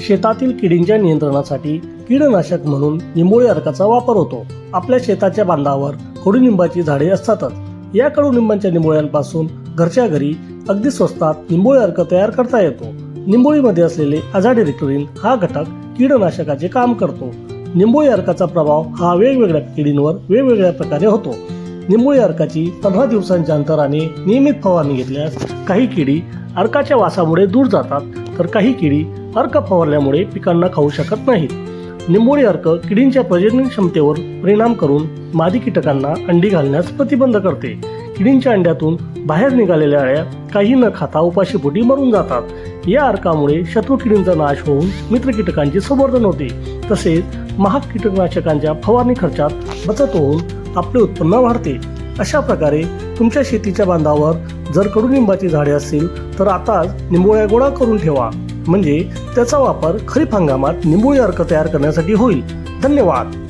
शेतातील किडींच्या नियंत्रणासाठी कीडनाशक म्हणून निंबोळी अर्काचा वापर होतो. आपल्या शेताच्या बांधावर कडुनिंबाची झाडे असतातच. या कडुनिंबाच्या निंबोळ्यांपासून घरच्या घरी अगदी स्वस्तात निंबोळी अर्क तयार करता येतो. निंबोळीमध्ये असलेले अझाडिरेक्टोरिन हा घटक कीडनाशकाचे काम करतो. निंबोळी अर्काचा प्रभाव हा वेगवेगळ्या किडींवर वेगवेगळ्या प्रकारे होतो. निंबोळी अर्काची पंधरा दिवसांच्या अंतराने नियमित फवारणी घेतल्यास काही किडी अर्काच्या वासामुळे दूर जातात. तर काही किडी अर्क फवारल्यामुळे पिकांना खाऊ शकत नाहीत. निंबोळी अर्क किडींच्या प्रजनन क्षमतेवर परिणाम करून मादी कीटकांना अंडी घालण्यास प्रतिबंध करते. किडींच्या अंड्यातून बाहेर निघालेल्या अळ्या काही न खाता उपाशीपोटी मरून जातात. या अर्कामुळे शत्रू किडींचा नाश होऊन मित्र कीटकांचे संवर्धन होते. तसेच महाग कीटकनाशकांच्या फवारणी खर्चात बचत होऊन आपले उत्पन्न वाढते. अशा प्रकारे तुमच्या शेतीच्या बांधावर जर कडुनिंबाची झाडे असतील तर आताच निंबोळ्या गोळा करून ठेवा. म्हणजे त्याचा वापर खरीप हंगामात निंबोळी अर्क तयार करण्यासाठी होईल. धन्यवाद.